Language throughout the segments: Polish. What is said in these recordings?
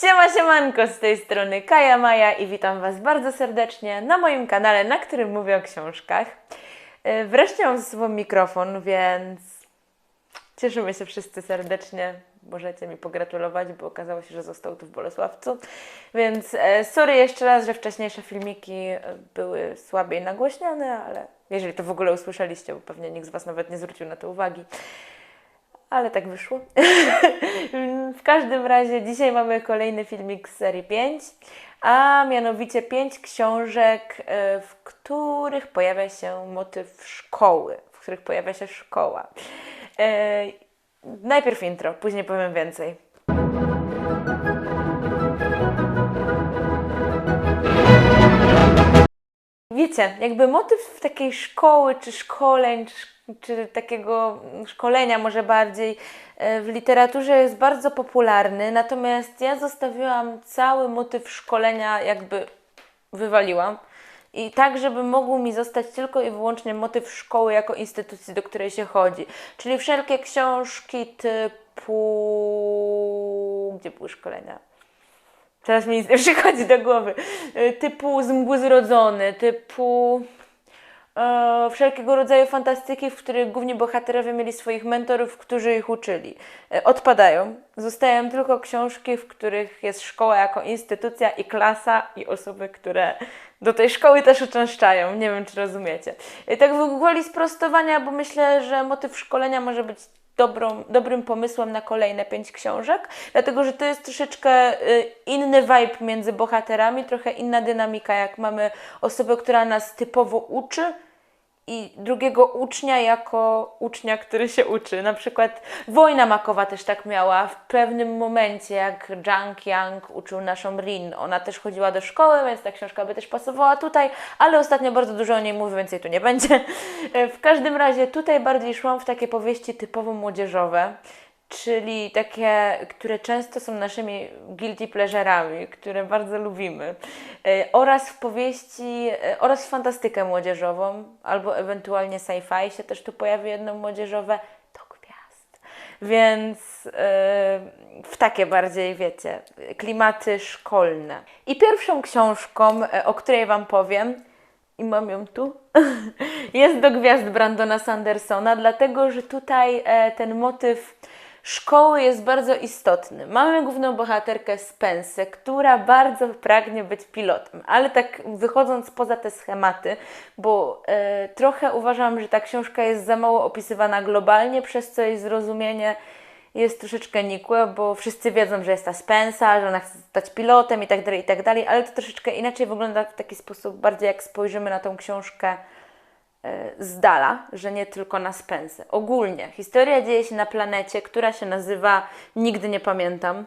Siema, siemanko, z tej strony Kaja Maja i witam Was bardzo serdecznie na moim kanale, na którym mówię o książkach. E, Wreszcie mam ze sobą mikrofon, więc cieszymy się wszyscy serdecznie. Możecie mi pogratulować, bo okazało się, że został tu w Bolesławcu. Więc e, sorry jeszcze raz, że wcześniejsze filmiki e, były słabiej nagłośnione, ale jeżeli to w ogóle usłyszeliście, bo pewnie nikt z Was nawet nie zwrócił na to uwagi. Ale tak wyszło. każdym razie dzisiaj mamy kolejny filmik z serii 5, a mianowicie 5 książek, e, w których pojawia się motyw szkoły, w których pojawia się szkoła. E, Najpierw intro, później powiem więcej. Wiecie, jakby motyw takiej szkoły, czy szkoleń, czy, czy takiego szkolenia może bardziej e, w literaturze jest bardzo popularny, natomiast ja zostawiłam cały motyw szkolenia jakby wywaliłam. I tak, żeby mógł mi zostać tylko i wyłącznie motyw szkoły jako instytucji, do której się chodzi. Czyli wszelkie książki typu... Gdzie były szkolenia? Teraz mi nic nie przychodzi do głowy. Y, Typu z mgły zrodzony, typu e, wszelkiego rodzaju fantastyki, w których główni bohaterowie mieli swoich mentorów, którzy ich uczyli. E, odpadają. Zostają tylko książki, w których jest szkoła jako instytucja i klasa i osoby, które do tej szkoły też uczęszczają. Nie wiem, czy rozumiecie. Tak w gwoli sprostowania, bo myślę, że motyw szkolenia może być dobrą, dobrym pomysłem na kolejne pięć książek, dlatego że to jest troszeczkę y, inny vibe między bohaterami, trochę inna dynamika, jak mamy osobę, która nas typowo uczy i drugiego ucznia jako ucznia, który się uczy. Na przykład Wojna Makowa też tak miała w pewnym momencie, jak Jang Yang uczył naszą Rin. Ona też chodziła do szkoły, więc ta książka by też pasowała tutaj, ale ostatnio bardzo dużo o niej mówię, więcej tu nie będzie. W każdym razie tutaj bardziej szłam w takie powieści typowo młodzieżowe, czyli takie, które często są naszymi guilty pleasure'ami, które bardzo lubimy. E, Oraz w powieści, e, oraz w fantastykę młodzieżową, albo ewentualnie sci-fi się też tu pojawi jedno młodzieżowe, to gwiazd. Więc e, w takie bardziej, wiecie, klimaty szkolne. I pierwszą książką, o której Wam powiem, i mam ją tu, jest do gwiazd Brandona Sandersona, dlatego że tutaj e, ten motyw szkoły jest bardzo istotny. Mamy główną bohaterkę Spensę, która bardzo pragnie być pilotem, ale tak wychodząc poza te schematy, bo e, trochę uważam, że ta książka jest za mało opisywana globalnie, przez co jej zrozumienie jest troszeczkę nikłe, bo wszyscy wiedzą, że jest ta Spensa, że ona chce zostać pilotem i tak dalej, i tak dalej, ale to troszeczkę inaczej wygląda w taki sposób, bardziej jak spojrzymy na tą książkę z dala, że nie tylko na Spensę. Ogólnie historia dzieje się na planecie, która się nazywa, nigdy nie pamiętam,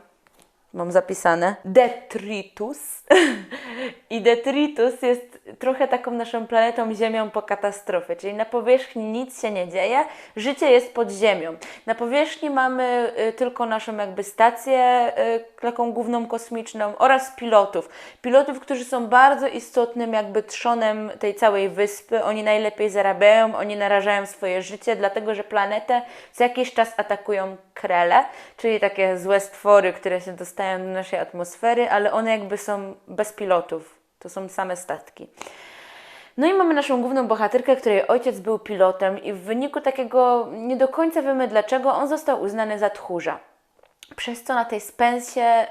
mam zapisane, Detritus. I Detritus jest trochę taką naszą planetą Ziemią po katastrofie, czyli na powierzchni nic się nie dzieje, życie jest pod ziemią. Na powierzchni mamy y, tylko naszą jakby stację, y, taką główną kosmiczną oraz pilotów. Pilotów, którzy są bardzo istotnym jakby trzonem tej całej wyspy. Oni najlepiej zarabiają, oni narażają swoje życie, dlatego że planetę co jakiś czas atakują krele, czyli takie złe stwory, które się dostają do naszej atmosfery, ale one jakby są bez pilotów. To są same statki. No i mamy naszą główną bohaterkę, której ojciec był pilotem i w wyniku takiego nie do końca wiemy dlaczego on został uznany za tchórza. Przez co na tej spensie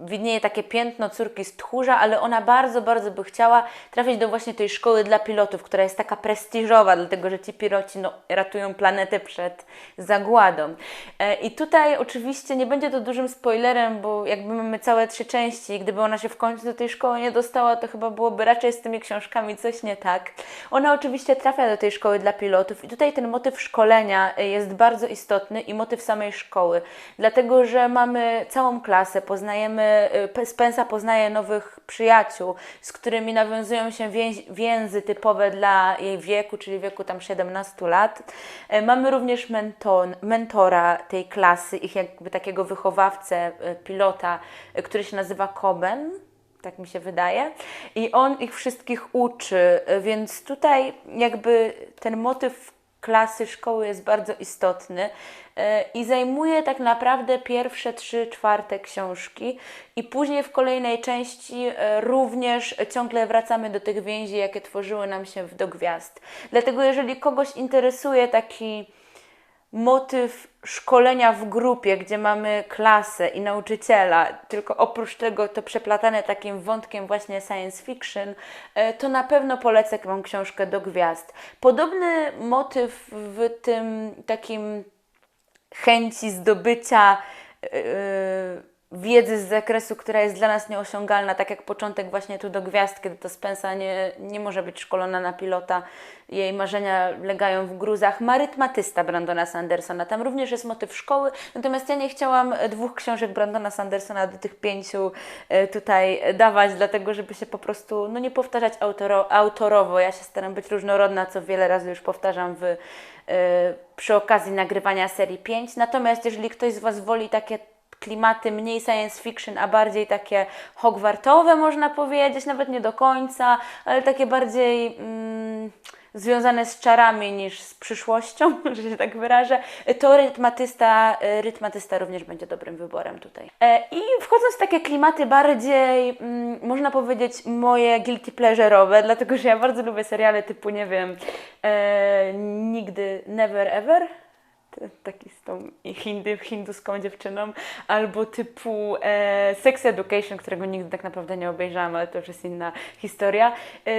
y, widnieje takie piętno córki z tchórza, ale ona bardzo, bardzo by chciała trafić do właśnie tej szkoły dla pilotów, która jest taka prestiżowa, dlatego że ci piloci no, ratują planetę przed zagładą. E, I tutaj oczywiście nie będzie to dużym spoilerem, bo jakby mamy całe trzy części, gdyby ona się w końcu do tej szkoły nie dostała, to chyba byłoby raczej z tymi książkami coś nie tak. Ona oczywiście trafia do tej szkoły dla pilotów i tutaj ten motyw szkolenia y, jest bardzo istotny i motyw samej szkoły, dlatego że mamy całą klasę, poznajemy, y, Spensa poznaje nowych przyjaciół, z którymi nawiązują się więzy typowe dla jej wieku, czyli wieku tam 17 lat. E, Mamy również mentora tej klasy, ich jakby takiego wychowawcę, y, pilota, y, który się nazywa Coben tak mi się wydaje. I on ich wszystkich uczy, więc tutaj jakby ten motyw klasy szkoły jest bardzo istotny e, i zajmuje tak naprawdę pierwsze trzy czwarte książki i później w kolejnej części e, również ciągle wracamy do tych więzi, jakie tworzyły nam się w Do Gwiazd. Dlatego jeżeli kogoś interesuje taki motyw szkolenia w grupie, gdzie mamy klasę i nauczyciela, tylko oprócz tego to przeplatane takim wątkiem właśnie science fiction, e, to na pewno polecę Wam książkę do gwiazd. Podobny motyw w tym takim chęci zdobycia yy, wiedzy z zakresu, która jest dla nas nieosiągalna, tak jak początek właśnie tu do gwiazd, kiedy to Spensa nie, nie może być szkolona na pilota, jej marzenia legają w gruzach. Marytmatysta Brandona Sandersona, tam również jest motyw szkoły, natomiast ja nie chciałam dwóch książek Brandona Sandersona do tych pięciu e, tutaj dawać, dlatego żeby się po prostu no nie powtarzać autoro, autorowo. Ja się staram być różnorodna, co wiele razy już powtarzam w, e, przy okazji nagrywania serii 5. Natomiast jeżeli ktoś z Was woli takie klimaty mniej science fiction, a bardziej takie hogwartowe, można powiedzieć, nawet nie do końca, ale takie bardziej mm, związane z czarami niż z przyszłością, że się tak wyrażę, to rytmatysta, rytmatysta również będzie dobrym wyborem tutaj. E, I wchodząc w takie klimaty bardziej, mm, można powiedzieć, moje guilty pleasure'owe, dlatego że ja bardzo lubię seriale typu, nie wiem, e, nigdy, never ever, taki z tą hindy, hinduską dziewczyną, albo typu e, Sex Education, którego nigdy tak naprawdę nie obejrzałam, ale to już jest inna historia. E,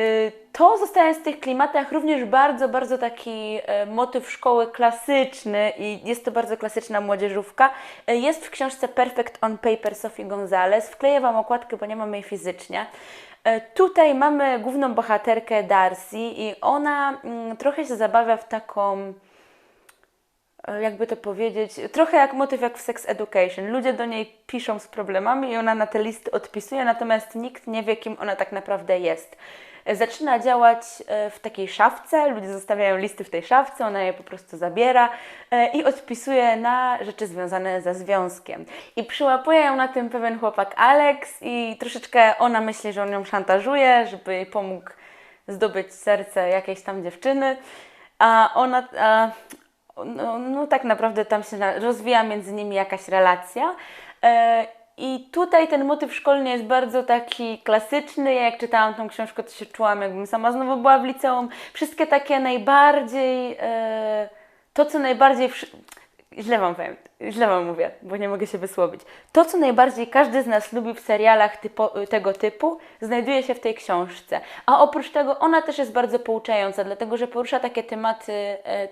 to zostaje w tych klimatach również bardzo, bardzo taki e, motyw szkoły klasyczny i jest to bardzo klasyczna młodzieżówka. E, jest w książce Perfect on Paper Sophie Gonzalez. Wkleję Wam okładkę, bo nie mam jej fizycznie. E, tutaj mamy główną bohaterkę Darcy i ona mm, trochę się zabawia w taką jakby to powiedzieć, trochę jak motyw jak w Sex Education. Ludzie do niej piszą z problemami i ona na te listy odpisuje, natomiast nikt nie wie, kim ona tak naprawdę jest. E, zaczyna działać e, w takiej szafce, ludzie zostawiają listy w tej szafce, ona je po prostu zabiera i odpisuje na rzeczy związane ze związkiem. I przyłapuje ją na tym pewien chłopak Alex i troszeczkę ona myśli, że on ją szantażuje, żeby jej pomógł zdobyć serce jakiejś tam dziewczyny. A ona, a no, no tak naprawdę tam się rozwija między nimi jakaś relacja. E, I tutaj ten motyw szkolny jest bardzo taki klasyczny. Ja jak czytałam tą książkę, to się czułam, jakbym sama znowu była w liceum. Wszystkie takie najbardziej, e, to co najbardziej źle wam powiem, źle wam mówię, bo nie mogę się wysłowić. To, co najbardziej każdy z nas lubi w serialach typo, tego typu, znajduje się w tej książce. A oprócz tego ona też jest bardzo pouczająca, dlatego że porusza takie tematy e,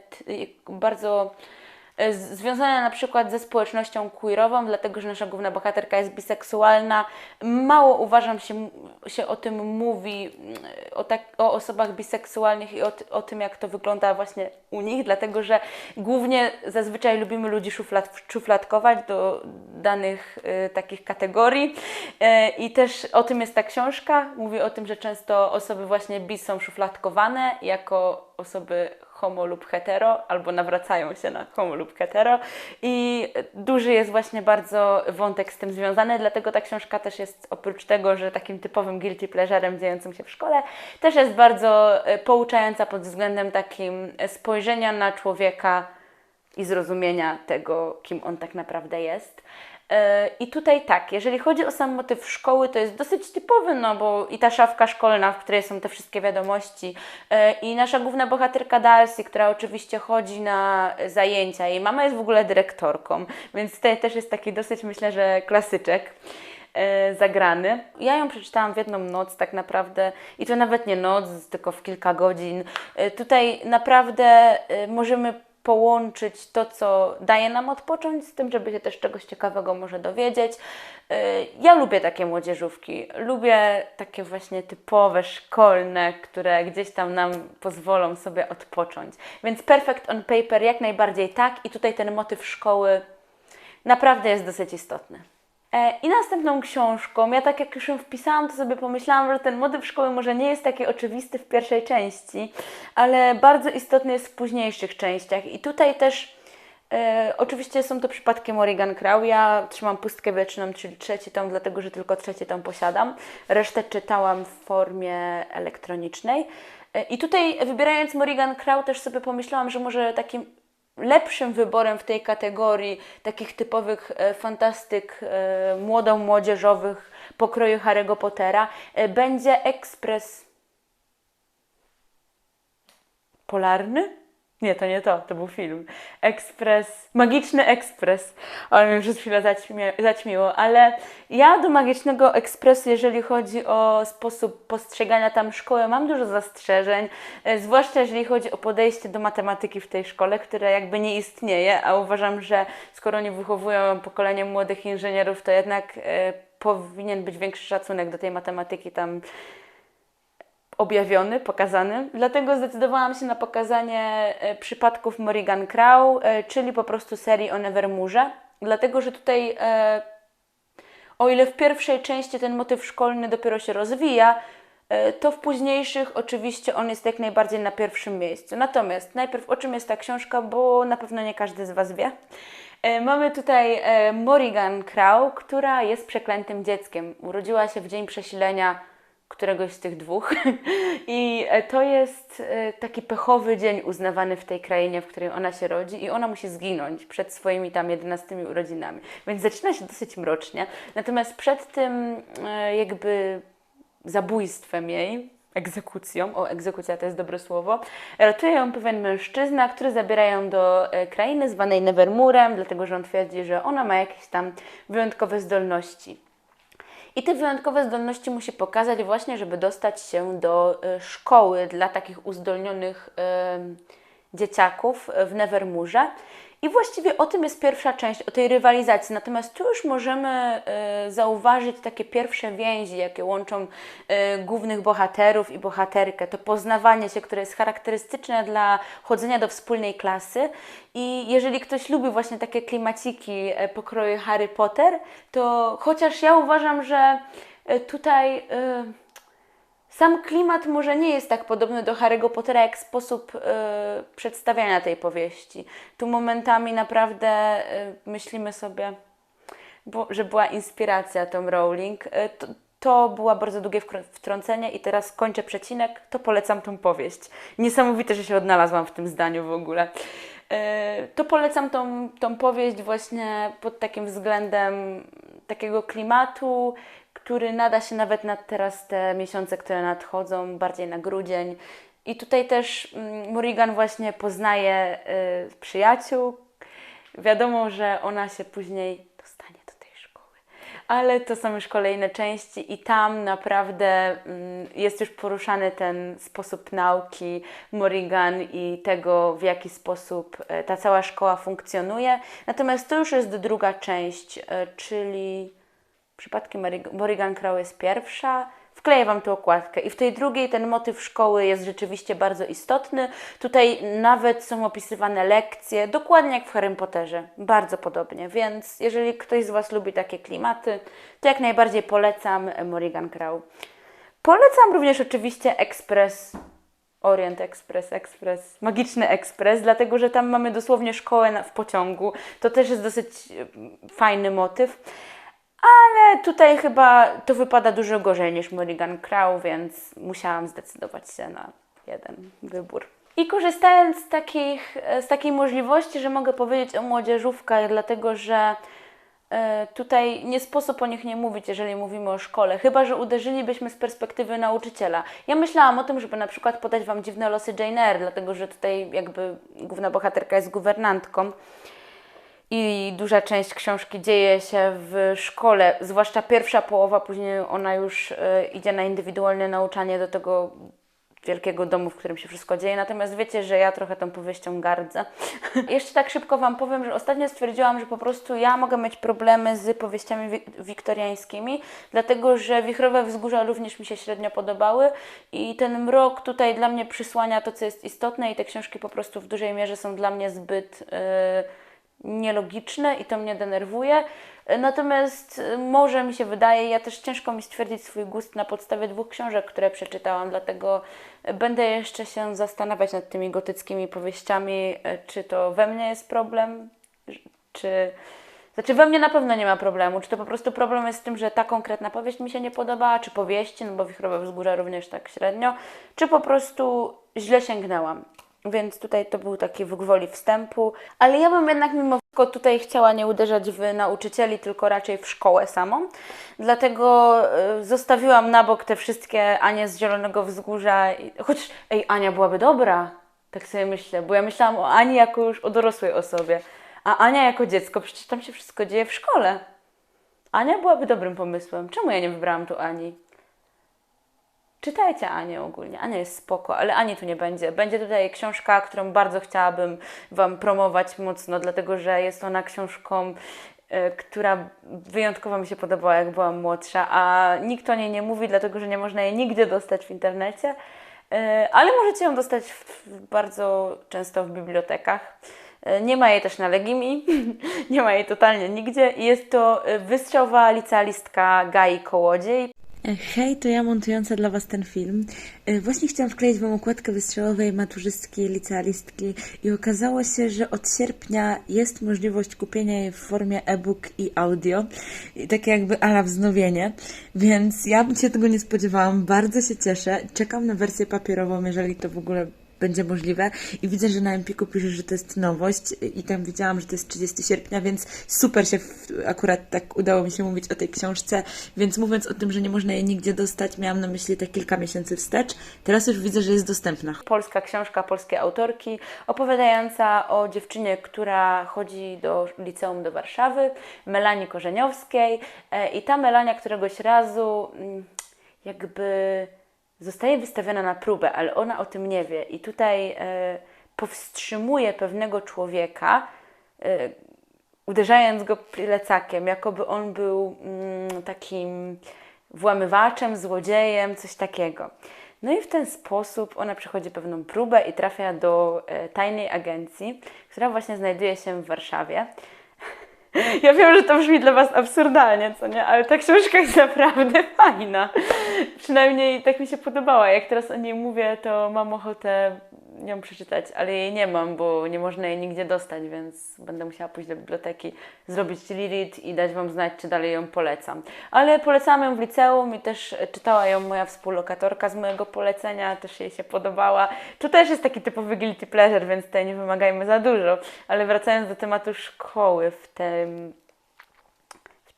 bardzo E, związane na przykład ze społecznością queerową, dlatego że nasza główna bohaterka jest biseksualna. Mało uważam się, się o tym mówi, mm, o, tak, o osobach biseksualnych i o, o tym, jak to wygląda właśnie u nich, dlatego że głównie zazwyczaj lubimy ludzi szuflad, szufladkować do danych y, takich kategorii. Y, I też o tym jest ta książka. Mówi o tym, że często osoby właśnie bis są szufladkowane jako osoby homo lub hetero, albo nawracają się na homo lub hetero. I duży jest właśnie bardzo wątek z tym związany, dlatego ta książka też jest oprócz tego, że takim typowym guilty pleasurem dziejącym się w szkole, też jest bardzo e, pouczająca pod względem takim spojrzenia na człowieka i zrozumienia tego, kim on tak naprawdę jest. I tutaj tak, jeżeli chodzi o sam motyw szkoły, to jest dosyć typowy, no bo i ta szafka szkolna, w której są te wszystkie wiadomości, e, i nasza główna bohaterka Darcy, która oczywiście chodzi na zajęcia. Jej mama jest w ogóle dyrektorką, więc tutaj też jest taki dosyć, myślę, że klasyczek e, zagrany. Ja ją przeczytałam w jedną noc tak naprawdę i to nawet nie noc, tylko w kilka godzin. E, tutaj naprawdę możemy połączyć to, co daje nam odpocząć, z tym, żeby się też czegoś ciekawego może dowiedzieć. Y, ja lubię takie młodzieżówki, lubię takie właśnie typowe, szkolne, które gdzieś tam nam pozwolą sobie odpocząć. Więc Perfect on Paper jak najbardziej tak i tutaj ten motyw szkoły naprawdę jest dosyć istotny. E, I następną książką, ja tak jak już ją wpisałam, to sobie pomyślałam, że ten motyw szkoły może nie jest taki oczywisty w pierwszej części, ale bardzo istotny jest w późniejszych częściach. I tutaj też E, oczywiście są to przypadki Morrigan Crow. Ja trzymam pustkę wieczną, czyli trzeci tom, dlatego że tylko trzeci tom posiadam. Resztę czytałam w formie elektronicznej. E, I tutaj wybierając Morrigan Crow też sobie pomyślałam, że może takim lepszym wyborem w tej kategorii takich typowych e, fantastyk e, młodo-młodzieżowych pokroju Harry'ego Pottera e, będzie Ekspres Polarny? Nie, to nie to, to był film. Ekspres, Magiczny Ekspres. Ale mnie przez chwilę zaćmie, zaćmiło, ale ja do Magicznego Ekspresu, jeżeli chodzi o sposób postrzegania tam szkoły, mam dużo zastrzeżeń, e, zwłaszcza jeżeli chodzi o podejście do matematyki w tej szkole, które jakby nie istnieje, a uważam, że skoro oni wychowują pokolenie młodych inżynierów, to jednak e, powinien być większy szacunek do tej matematyki tam objawiony, pokazany. Dlatego zdecydowałam się na pokazanie e, przypadków Morrigan Crow, e, czyli po prostu serii o Nevermoorze. Dlatego, że tutaj, e, o ile w pierwszej części ten motyw szkolny dopiero się rozwija, to w późniejszych oczywiście on jest jak najbardziej na pierwszym miejscu. Natomiast najpierw o czym jest ta książka, bo na pewno nie każdy z Was wie. Mamy tutaj Morrigan Crow, która jest przeklętym dzieckiem. Urodziła się w dzień przesilenia któregoś z tych dwóch. I e, to jest e, taki pechowy dzień uznawany w tej krainie, w której ona się rodzi i ona musi zginąć przed swoimi tam 11 urodzinami. Więc zaczyna się dosyć mrocznie. Natomiast przed tym e, jakby zabójstwem jej, egzekucją, o egzekucja to jest dobre słowo, ratuje ją pewien mężczyzna, który zabiera ją do krainy zwanej Nevermurem, dlatego że on twierdzi, że ona ma jakieś tam wyjątkowe zdolności. I te wyjątkowe zdolności musi pokazać właśnie, żeby dostać się do e, szkoły dla takich uzdolnionych dzieciaków w Nevermurze. I właściwie o tym jest pierwsza część, o tej rywalizacji. Natomiast tu już możemy e, zauważyć takie pierwsze więzi, jakie łączą e, głównych bohaterów i bohaterkę. To poznawanie się, które jest charakterystyczne dla chodzenia do wspólnej klasy. I jeżeli ktoś lubi właśnie takie klimaciki e, pokroju Harry Potter, to chociaż ja uważam, że e, tutaj. Sam klimat może nie jest tak podobny do Harry'ego Pottera, jak sposób e, przedstawiania tej powieści. Tu momentami naprawdę e, myślimy sobie, bo, że była inspiracja Tom Rowling. E, to, to była bardzo długie wtrącenie i teraz kończę przecinek, to polecam tą powieść. Niesamowite, że się odnalazłam w tym zdaniu w ogóle. To polecam tą, tą powieść właśnie pod takim względem takiego klimatu, który nada się nawet na teraz te miesiące, które nadchodzą, bardziej na grudzień. I tutaj też mm, Morrigan właśnie poznaje y, przyjaciół. Wiadomo, że ona się później dostanie do tej szkoły. Ale to są już kolejne części i tam naprawdę mm, jest już poruszany ten sposób nauki Morrigan i tego, w jaki sposób e, ta cała szkoła funkcjonuje. Natomiast to już jest druga część, e, czyli Przypadki Mary- Morrigan Crow jest pierwsza. Wkleję Wam tu okładkę. I w tej drugiej ten motyw szkoły jest rzeczywiście bardzo istotny. Tutaj nawet są opisywane lekcje, dokładnie jak w Harrym Potterze. Bardzo podobnie. Więc jeżeli ktoś z Was lubi takie klimaty, to jak najbardziej polecam Morrigan Crow. Polecam również oczywiście Express Orient Express, Express, Magiczny Express, dlatego że tam mamy dosłownie szkołę w pociągu. To też jest dosyć e, fajny motyw. Ale tutaj chyba to wypada dużo gorzej niż Morrigan Crow, więc musiałam zdecydować się na jeden wybór. I korzystając z, takich, z takiej możliwości, że mogę powiedzieć o młodzieżówkach, dlatego że e, tutaj nie sposób o nich nie mówić, jeżeli mówimy o szkole, chyba że uderzylibyśmy z perspektywy nauczyciela. Ja myślałam o tym, żeby na przykład podać Wam dziwne losy Jane Eyre, dlatego że tutaj jakby główna bohaterka jest guwernantką i duża część książki dzieje się w szkole, zwłaszcza pierwsza połowa, później ona już e, idzie na indywidualne nauczanie do tego wielkiego domu, w którym się wszystko dzieje. Natomiast wiecie, że ja trochę tą powieścią gardzę. Jeszcze tak szybko Wam powiem, że ostatnio stwierdziłam, że po prostu ja mogę mieć problemy z powieściami wi- wiktoriańskimi, dlatego że Wichrowe Wzgórza również mi się średnio podobały i ten mrok tutaj dla mnie przysłania to, co jest istotne i te książki po prostu w dużej mierze są dla mnie zbyt... e, nielogiczne i to mnie denerwuje. Natomiast y, może mi się wydaje, ja też ciężko mi stwierdzić swój gust na podstawie dwóch książek, które przeczytałam, dlatego będę jeszcze się zastanawiać nad tymi gotyckimi powieściami, y, czy to we mnie jest problem, czy... Znaczy we mnie na pewno nie ma problemu. Czy to po prostu problem jest z tym, że ta konkretna powieść mi się nie podobała, czy powieści, no bo Wichrowe Wzgórza również tak średnio, czy po prostu źle sięgnęłam. Więc tutaj to był taki gwoli wstępu. Ale ja bym jednak mimo wszystko tutaj chciała nie uderzać w nauczycieli, tylko raczej w szkołę samą. Dlatego y, zostawiłam na bok te wszystkie Anie z Zielonego Wzgórza. Choć, ej, Ania byłaby dobra. Tak sobie myślę, bo ja myślałam o Ani jako już o dorosłej osobie. A Ania jako dziecko, przecież tam się wszystko dzieje w szkole. Ania byłaby dobrym pomysłem. Czemu ja nie wybrałam tu Ani? Czytajcie Anię ogólnie. Ania jest spoko, ale Ani tu nie będzie. Będzie tutaj książka, którą bardzo chciałabym Wam promować mocno, dlatego że jest ona książką, e, która wyjątkowo mi się podobała, jak byłam młodsza, a nikt o niej nie mówi, dlatego że nie można jej nigdzie dostać w internecie, E, ale możecie ją dostać w, bardzo często w bibliotekach. E, Nie ma jej też na Legimi, nie ma jej totalnie nigdzie. Jest to wystrzałowa licealistka Gai Kołodziej. Hej, to ja montująca dla Was ten film. E, Właśnie chciałam wkleić Wam okładkę wystrzałowej maturzystki, licealistki i okazało się, że od sierpnia jest możliwość kupienia jej w formie e-book i audio. I takie jakby ala wznowienie, więc ja się tego nie spodziewałam, bardzo się cieszę. Czekam na wersję papierową, jeżeli to w ogóle będzie możliwe i widzę, że na Empiku pisze, że to jest nowość i tam widziałam, że to jest 30 sierpnia, więc super się w, akurat tak udało mi się mówić o tej książce, więc mówiąc o tym, że nie można jej nigdzie dostać, miałam na myśli te kilka miesięcy wstecz. Teraz już widzę, że jest dostępna. polska książka polskiej autorki, opowiadająca o dziewczynie, która chodzi do liceum do Warszawy, Melanii Korzeniowskiej. E, I ta Melania któregoś razu mm, jakby zostaje wystawiona na próbę, ale ona o tym nie wie. I tutaj e, powstrzymuje pewnego człowieka, e, uderzając go plecakiem, jakoby on był mm, takim włamywaczem, złodziejem, coś takiego. No i w ten sposób ona przechodzi pewną próbę i trafia do e, tajnej agencji, która właśnie znajduje się w Warszawie. Ja wiem, że to brzmi dla Was absurdalnie, co nie? Ale ta książka jest naprawdę fajna. Przynajmniej tak mi się podobała. Jak teraz o niej mówię, to mam ochotę ją przeczytać, ale jej nie mam, bo nie można jej nigdzie dostać, więc będę musiała pójść do biblioteki, zrobić reread i dać Wam znać, czy dalej ją polecam. Ale polecałam ją w liceum i też czytała ją moja współlokatorka z mojego polecenia, też jej się podobała. To też jest taki typowy guilty pleasure, więc tutaj nie wymagajmy za dużo. Ale wracając do tematu szkoły w tym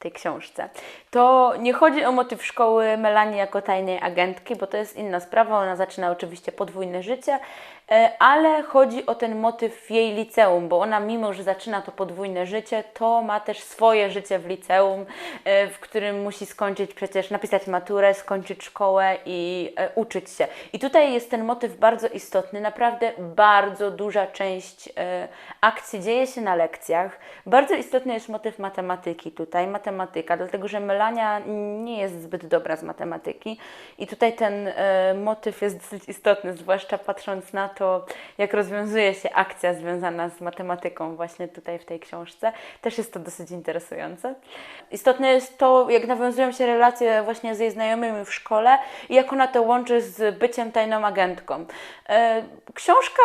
tej książce. To nie chodzi o motyw szkoły Melanie jako tajnej agentki, bo to jest inna sprawa. Ona zaczyna oczywiście podwójne życie, ale chodzi o ten motyw w jej liceum, bo ona, mimo że zaczyna to podwójne życie, to ma też swoje życie w liceum, e, w którym musi skończyć przecież, napisać maturę, skończyć szkołę i e, uczyć się. I tutaj jest ten motyw bardzo istotny. Naprawdę bardzo duża część e, akcji dzieje się na lekcjach. Bardzo istotny jest motyw matematyki tutaj, matematyka, dlatego że Melania nie jest zbyt dobra z matematyki i tutaj ten e, motyw jest dosyć istotny, zwłaszcza patrząc na to, jak rozwiązuje się akcja związana z matematyką właśnie tutaj w tej książce. Też jest to dosyć interesujące. Istotne jest to, jak nawiązują się relacje właśnie z jej znajomymi w szkole i jak ona to łączy z byciem tajną agentką. E, książka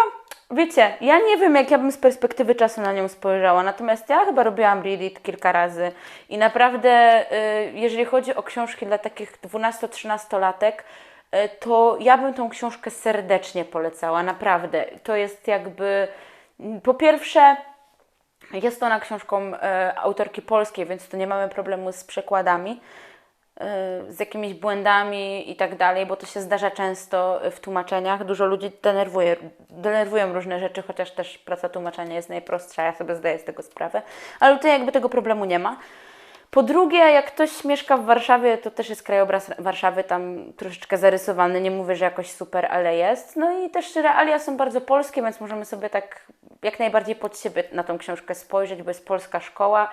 Wiecie, ja nie wiem, jak ja bym z perspektywy czasu na nią spojrzała, natomiast ja chyba robiłam reread kilka razy i naprawdę, y, jeżeli chodzi o książki dla takich 12-13-latek, y, to ja bym tą książkę serdecznie polecała, naprawdę. To jest jakby, po pierwsze, jest ona książką e, autorki polskiej, więc tu nie mamy problemu z przekładami, e, z jakimiś błędami i tak dalej, bo to się zdarza często w tłumaczeniach. Dużo ludzi denerwuje, denerwują różne rzeczy, chociaż też praca tłumaczenia jest najprostsza, ja sobie zdaję z tego sprawę, ale tutaj jakby tego problemu nie ma. Po drugie, jak ktoś mieszka w Warszawie, to też jest krajobraz Warszawy tam troszeczkę zarysowany. Nie mówię, że jakoś super, ale jest. No i też realia są bardzo polskie, więc możemy sobie tak jak najbardziej pod siebie na tą książkę spojrzeć, bo jest polska szkoła.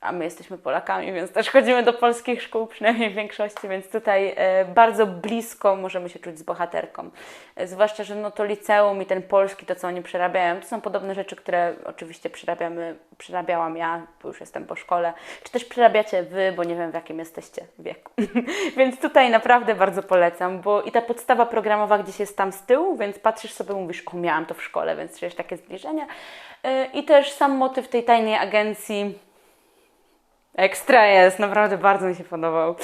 A my jesteśmy Polakami, więc też chodzimy do polskich szkół, przynajmniej w większości, więc tutaj e, bardzo blisko możemy się czuć z bohaterką. E, zwłaszcza, że no to liceum i ten polski, to co oni przerabiają, to są podobne rzeczy, które oczywiście przerabiamy, przerabiałam ja, bo już jestem po szkole, czy też przerabiacie Wy, bo nie wiem w jakim jesteście wieku. więc tutaj naprawdę bardzo polecam, bo i ta podstawa programowa gdzieś jest tam z tyłu, więc patrzysz sobie, mówisz, o miałam to w szkole, więc czujesz takie zbliżenie. E, I też sam motyw tej tajnej agencji, Ekstra jest, naprawdę bardzo mi się podobał.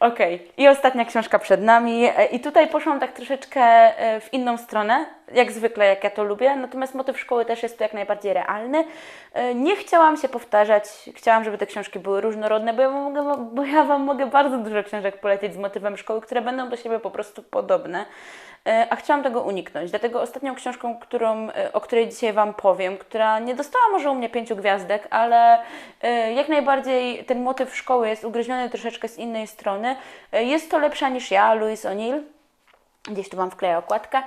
Okej, i ostatnia książka przed nami. E, I tutaj poszłam tak troszeczkę e, w inną stronę, jak zwykle, jak ja to lubię. Natomiast motyw szkoły też jest tu jak najbardziej realny. E, Nie chciałam się powtarzać, chciałam, żeby te książki były różnorodne, bo ja, mogę, bo ja Wam mogę bardzo dużo książek polecieć z motywem szkoły, które będą do siebie po prostu podobne. E, A chciałam tego uniknąć. Dlatego ostatnią książką, którą, e, o której dzisiaj Wam powiem, która nie dostała może u mnie pięciu gwiazdek, ale e, jak najbardziej ten motyw szkoły jest ugryziony troszeczkę z innej strony. Jest to lepsza niż ja, Louise O'Neill. Gdzieś tu Wam wkleję okładkę.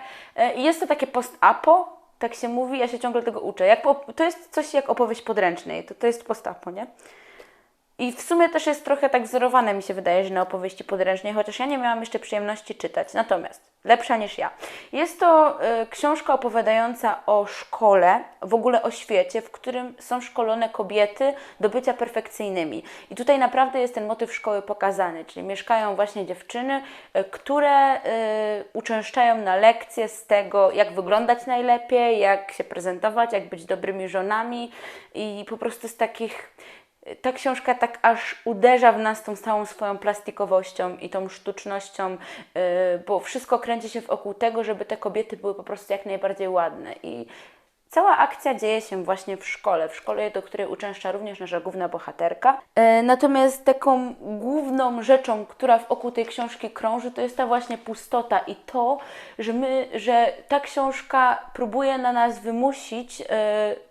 Jest to takie post-apo, tak się mówi, ja się ciągle tego uczę. Jak, to jest coś jak opowieść podręcznej, to, to jest post-apo, nie? I w sumie też jest trochę tak wzorowane, mi się wydaje, że na opowieści podręcznej, chociaż ja nie miałam jeszcze przyjemności czytać. Natomiast lepsza niż ja. Jest to y, książka opowiadająca o szkole, w ogóle o świecie, w którym są szkolone kobiety do bycia perfekcyjnymi. I tutaj naprawdę jest ten motyw szkoły pokazany, czyli mieszkają właśnie dziewczyny, y, które y, uczęszczają na lekcje z tego, jak wyglądać najlepiej, jak się prezentować, jak być dobrymi żonami i po prostu z takich ta książka tak aż uderza w nas tą całą swoją plastikowością i tą sztucznością, yy, bo wszystko kręci się wokół tego, żeby te kobiety były po prostu jak najbardziej ładne. I cała akcja dzieje się właśnie w szkole, w szkole, do której uczęszcza również nasza główna bohaterka. Yy, natomiast taką główną rzeczą, która wokół tej książki krąży, to jest ta właśnie pustota i to, że my, że ta książka próbuje na nas wymusić yy,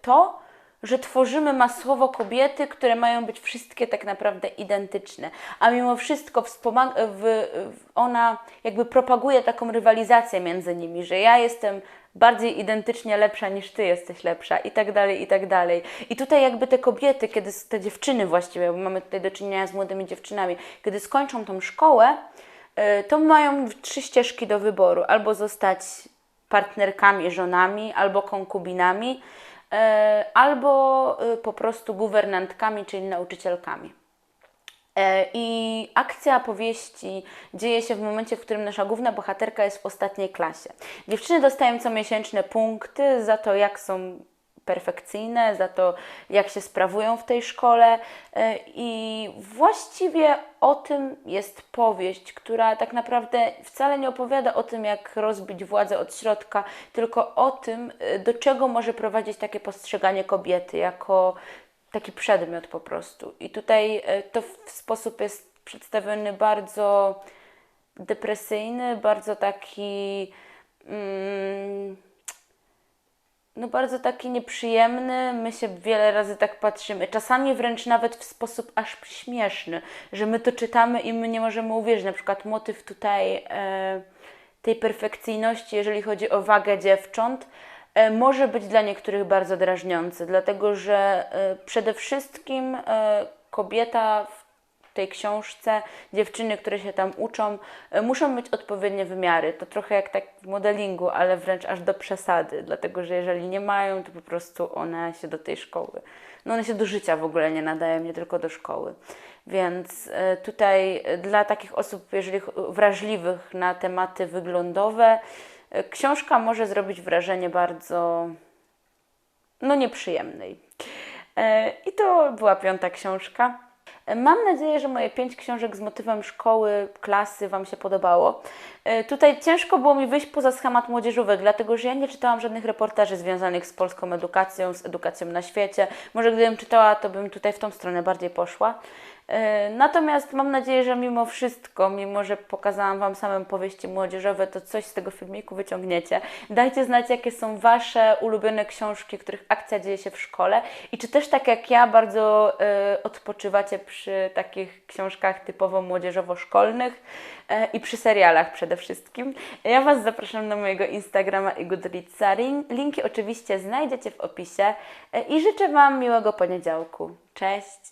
to, że tworzymy masowo kobiety, które mają być wszystkie tak naprawdę identyczne, a mimo wszystko ona jakby propaguje taką rywalizację między nimi, że ja jestem bardziej identycznie lepsza niż ty jesteś lepsza i tak dalej, i tak dalej. I tutaj jakby te kobiety, kiedy te dziewczyny właściwie, bo mamy tutaj do czynienia z młodymi dziewczynami, kiedy skończą tą szkołę, y, to mają trzy ścieżki do wyboru. Albo zostać partnerkami, żonami, albo konkubinami, albo y, po prostu guwernantkami, czyli nauczycielkami. E, I akcja powieści dzieje się w momencie, w którym nasza główna bohaterka jest w ostatniej klasie. Dziewczyny dostają comiesięczne punkty za to, jak są perfekcyjne, za to, jak się sprawują w tej szkole. E, I właściwie o tym jest powieść, która tak naprawdę wcale nie opowiada o tym, jak rozbić władzę od środka, tylko o tym, e, do czego może prowadzić takie postrzeganie kobiety jako taki przedmiot po prostu. I tutaj e, to w sposób jest przedstawiony bardzo depresyjny, bardzo taki. Mm, no bardzo taki nieprzyjemny. My się wiele razy tak patrzymy. Czasami wręcz nawet w sposób aż śmieszny, że my to czytamy i my nie możemy uwierzyć. Na przykład motyw tutaj e, tej perfekcyjności, jeżeli chodzi o wagę dziewcząt, e, może być dla niektórych bardzo drażniący, dlatego że e, przede wszystkim e, kobieta w tej książce, dziewczyny, które się tam uczą, e, muszą mieć odpowiednie wymiary. To trochę jak tak w modelingu, ale wręcz aż do przesady, dlatego że jeżeli nie mają, to po prostu one się do tej szkoły, no one się do życia w ogóle nie nadają, nie tylko do szkoły. Więc e, tutaj e, dla takich osób, jeżeli ch- wrażliwych na tematy wyglądowe, książka może zrobić wrażenie bardzo no nieprzyjemnej. I to była piąta książka. Mam nadzieję, że moje pięć książek z motywem szkoły, klasy Wam się podobało. E, Tutaj ciężko było mi wyjść poza schemat młodzieżówek, dlatego że ja nie czytałam żadnych reportaży związanych z polską edukacją, z edukacją na świecie. Może gdybym czytała, to bym tutaj w tą stronę bardziej poszła. E, Natomiast mam nadzieję, że mimo wszystko, mimo że pokazałam Wam same powieści młodzieżowe, to coś z tego filmiku wyciągniecie. Dajcie znać, jakie są Wasze ulubione książki, których akcja dzieje się w szkole i czy też tak jak ja bardzo e, odpoczywacie przy takich książkach typowo młodzieżowo-szkolnych e, i przy serialach przede wszystkim. Ja Was zapraszam na mojego Instagrama i Goodreadsa. Lin- Linki oczywiście znajdziecie w opisie e, i życzę Wam miłego poniedziałku. Cześć!